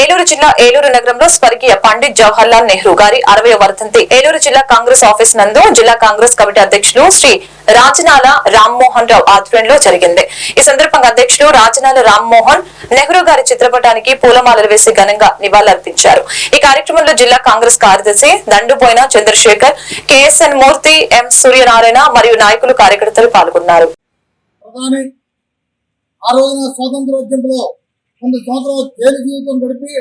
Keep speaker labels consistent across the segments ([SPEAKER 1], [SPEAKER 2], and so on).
[SPEAKER 1] ఏలూరు జిల్లా ఏలూరు నగరంలో స్వర్గీయ పండిత్ జవహర్ లాల్ నెహ్రూ గారి అరవై వర్ధంతి. ఏలూరు జిల్లా కాంగ్రెస్ ఆఫీస్ నందు జిల్లా కాంగ్రెస్ కమిటీ అధ్యక్షులు శ్రీ రాజనాల రామ్మోహన్ రావు ఆధ్వర్యంలో జరిగింది. ఈ సందర్భంగా అధ్యక్షుడు రాజనాల రామ్మోహన్ నెహ్రూ గారి చిత్రపటానికి పూలమాలలు వేసి ఘనంగా నివాళులర్పించారు ఈ కార్యక్రమంలో జిల్లా కాంగ్రెస్ కార్యదర్శి దండుపోయిన చంద్రశేఖర్ కెఎస్ఎన్ మూర్తి ఎం సూర్యనారాయణ మరియు నాయకులు కార్యకర్తలు పాల్గొన్నారు.
[SPEAKER 2] ఆ రోజున స్వాతంత్రోద్యమంలో కొన్ని సంవత్సరాలు జైలు జీవితం గడిపి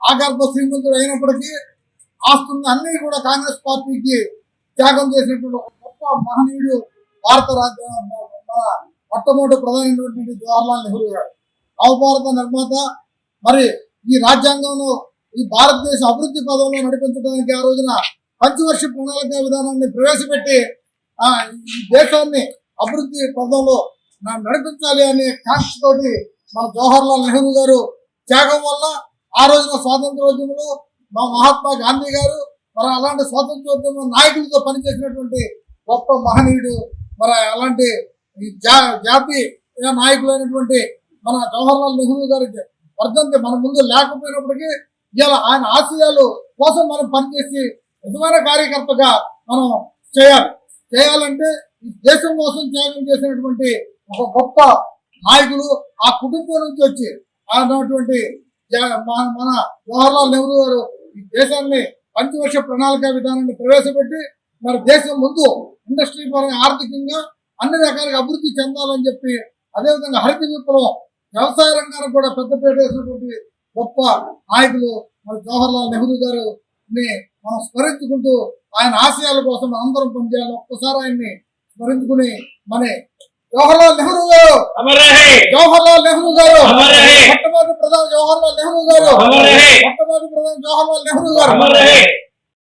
[SPEAKER 2] ఆగర్భ శ్రీమంతుడు అయినప్పటికీ ఆస్తున్న అన్ని కూడా కాంగ్రెస్ పార్టీకి త్యాగం చేసినటువంటి ఒక గొప్ప మహనీయుడు భారత రాజ్య మొట్టమొదటి ప్రధానమైనటువంటి జవహర్లాల్ నెహ్రూ గారు. నవభారత నిర్మాత. మరి ఈ రాజ్యాంగంలో ఈ భారతదేశ అభివృద్ధి పదంలో నడిపించడానికి ఆ రోజున పంచవర్ష ప్రణాళిక విధానాన్ని ప్రవేశపెట్టి ఈ దేశాన్ని అభివృద్ధి పదంలో నడిపించాలి అనే కాంక్షతోటి మన జవహర్లాల్ నెహ్రూ గారు త్యాగం వల్ల ఆ రోజున స్వాతంత్రోద్యమంలో మా మహాత్మా గాంధీ గారు మరి అలాంటి స్వాతంత్రోద్యమ నాయకులతో పనిచేసినటువంటి గొప్ప మహనీయుడు మరి అలాంటి ఈ జా జాతి నాయకులైనటువంటి మన జవహర్లాల్ నెహ్రూ గారి వర్ధంతి మన ముందు లేకపోయినప్పటికీ ఇలా ఆయన ఆశయాలు కోసం మనం పనిచేసి నిజమైన కార్యకర్తగా మనం చేయాలి. చేయాలంటే ఈ దేశం కోసం త్యాగం చేసినటువంటి ఒక గొప్ప నాయకులు ఆ కుటుంబం నుంచి వచ్చి అన్నటువంటి మన మన జవహర్లాల్ నెహ్రూ గారు ఈ దేశాన్ని పంచవర్ష ప్రణాళిక విధానాన్ని ప్రవేశపెట్టి మరి దేశం ముందు ఇండస్ట్రీ పరంగా ఆర్థికంగా అన్ని రకాలుగా అభివృద్ధి చెందాలని చెప్పి అదేవిధంగా హరిత విప్లవం వ్యవసాయ రంగానికి కూడా పెద్దపేట వేసినటువంటి గొప్ప నాయకులు మరి జవహర్లాల్ నెహ్రూ గారు ని మనం స్మరించుకుంటూ ఆయన ఆశయాల కోసం అందరం పనిచేయాలి ఒక్కసారి ఆయన్ని స్మరించుకుని మన జవహర్లాల్ నెహ్రూ గారు. జవహర్లాల్ నెహ్రూ గారు. మొట్టమొదటి ప్రధాని జవహర్లాల్ నెహ్రూ గారు. మొట్టమొదటి ప్రధాని జవహర్లాల్ నెహ్రూ గారు.